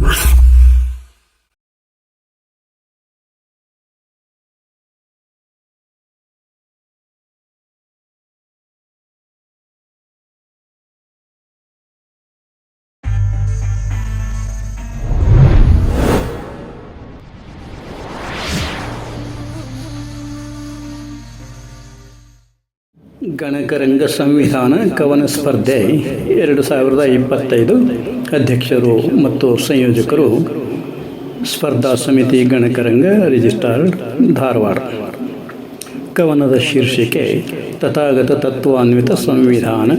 Yeah. ಗಣಕರಂಗ ಸಂವಿಧಾನ ಕವನ ಸ್ಪರ್ಧೆ ಎರಡು ಸಾವಿರದ ಇಪ್ಪತ್ತೈದು. ಅಧ್ಯಕ್ಷರು ಮತ್ತು ಸಂಯೋಜಕರು ಸ್ಪರ್ಧಾ ಸಮಿತಿ ಗಣಕರಂಗ ರಿಜಿಸ್ಟ್ರಾರ್ ಧಾರವಾಡ. ಕವನದ ಶೀರ್ಷಿಕೆ ತಥಾಗತ ತತ್ವಾನ್ವಿತ ಸಂವಿಧಾನ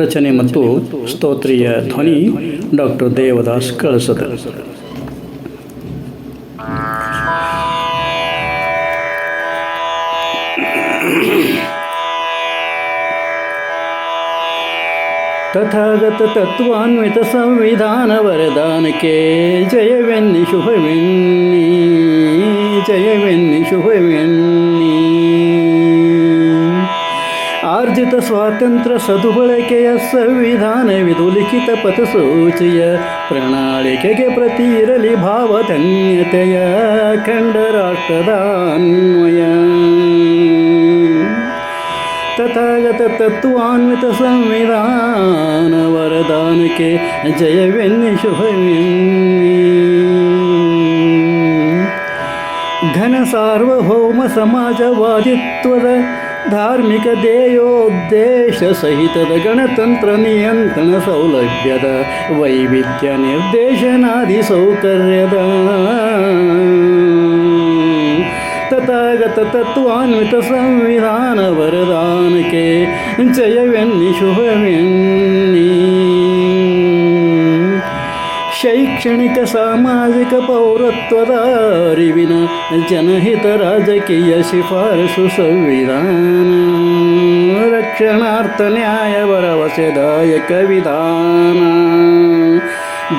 ರಚನೆ ಮತ್ತು ಸ್ತೋತ್ರೀಯ ಧ್ವನಿ ಡಾಕ್ಟರ್ ದೇವದಾಸ್ ಕಳಸದ. ತಥಾಗತ ತತ್ವಾನ್ವಿತ ಸಂವಿಧಾನ ವರದಾನಕ್ಕೆ ಜಯವೆನ್ನಿ ಶುಭವೆನ್ನಿ ಜಯವೆನ್ನಿ ಶುಭವೆನ್ನಿ. ಆರ್ಜಿತ ಸ್ವಾತಂತ್ರ್ಯ ಸದುಬಳಕೆಯ ಸಂವಿಧಾನವಿದು ಲಿಖಿತ ಪಥಸೂಚಿಯ ಪ್ರಣಾಳಿಕೆಗೆ ಪ್ರತಿ ಇರಲಿ ಭಾವಧನ್ಯತೆಯ ಖಂಡ ರಾಷ್ಟ್ರದ ಅನ್ವಯ ತಥಾಗತ ತತ್ವಾನ್ವಿತ ಸಂವಿಧಾನ ವರದಾನಕ್ಕೆ ಜಯವೆನ್ನಿ ಶುಭವೆನ್ನಿ ಘನ ಸಾರ್ವಭೌಮ ಸಮಾಜವಾದಿತ್ವದ ಧಾರ್ಮಿಕ ಧ್ಯೇಯೋದ್ದೇಶ ಸಹಿತದ ಗಣತಂತ್ರ ನಿಯಂತ್ರಣ ಸೌಲಭ್ಯದ ವೈವಿಧ್ಯ ನಿರ್ದೇಶನಾದಿ ಸೌಕರ್ಯದ ತಥಾಗತ ತತ್ವಾನ್ವಿತ ಸಂವಿಧಾನ ವರದಾನಕ್ಕೆ ಜಯವೆನ್ನಿ ಶುಭವೆನ್ನಿ ಶೈಕ್ಷಣಿಕ ಸಾಮಾಜಿಕ ಪೌರತ್ವದ ಅರಿವಿನ ಜನಹಿತ ರಾಜಕೀಯ ಶಿಫಾರಸು ಸಂವಿಧಾನ. ರಕ್ಷಣಾರ್ಥ ನ್ಯಾಯ ಭರವಸೆದಾಯಕ ವಿಧಾನ.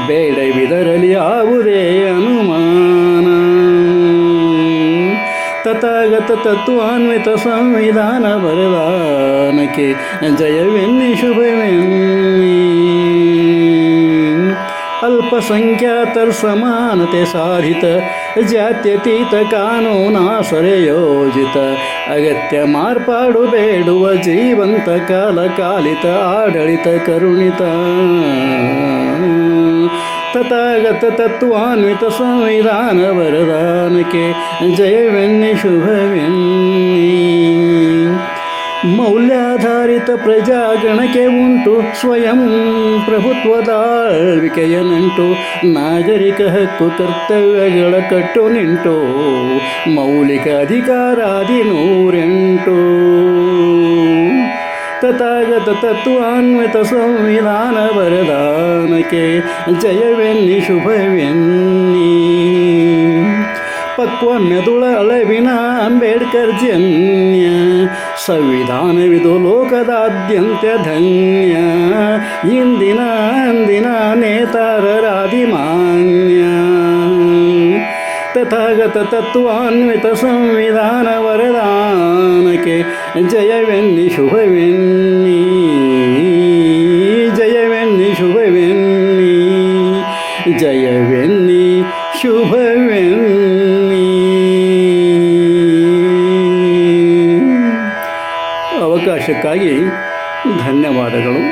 ಬೇಡವಿದರಲಿ ಯಾವುದೇ ಅನುಮಾನ. ತಥಾಗತ ತತ್ವಾನ್ವಿತ ಸಂವಿಧಾನ ವರದಾನಕ್ಕೆ ಜಯವೆನ್ನಿ ಶುಭವೆನ್ನಿ ಅಲ್ಪಸಂಖ್ಯಾತರ ಸಮಾನತೆ ಸಾಧಿತ, ಜಾತ್ಯತೀತ ಕಾನೂನಾಸರೆ ಯೋಜಿತ, ಅಗತ್ಯ ಮಾರ್ಪಾಡು ಬೇಡುವ ಜೀವಂತ ಕಾಲ ಕಾಲಿತ ಆಡಳಿತ ಕರುಣಿತ. ತಥಾಗತ ತತ್ವಾನ್ವಿತ ಸಂವಿಧಾನ ವರದಾನಕ್ಕೆ ಜಯವೆನ್ನಿ ಶುಭವೆನ್ನಿ. ಮೌಲ್ಯಾಧಾರಿತ ಪ್ರಜಾಗಣಕ್ಕೆ ಉಂಟು. ಸ್ವಯಂ ಪ್ರಭುತ್ವದ ಆಳ್ವಿಕೆಯ ನಂಟು ನಾಗರಿಕ ಹಕ್ಕು ಕರ್ತವ್ಯಗಳ ಕಟ್ಟು ನಿಂಟು. ಮೌಲಿಕ ಅಧಿಕಾರಾದಿ ನೂರೆಂಟು ತಥಾಗತ ತತ್ವಾನ್ವಿತ ಸಂವಿಧಾನ ವರದಾನಕ್ಕೆ ಜಯವೆನ್ನಿ ಶುಭವೆನ್ನಿ. ಪಕ್ವ ಮೆದುಳ ಅಳವಿನ ಅಂಬೇಡ್ಕರ್ ಜನ್ಯ ಸಂವಿಧಾನವಿದು ಲೋಕದಾದ್ಯಂತ ಧನ್ಯ, ಇಂದಿನ ಅಂದಿನ ನೇತಾರರಾದಿಮಾನ್ಯ ತಥಾಗತ ತತ್ವಾನ್ವಿತ ಸಂವಿಧಾನ ವರದಾನಕ್ಕೆ ಜಯವೆನ್ನಿ ಶುಭವೆನ್ನಿ ಜಯವೆನ್ನಿ ಶುಭವೆನ್ನಿ ಜಯವೆನ್ನಿ ಶುಭವೆನ್ನಿ. ಸಂದೇಶಕ್ಕಾಗಿ ಧನ್ಯವಾದಗಳು.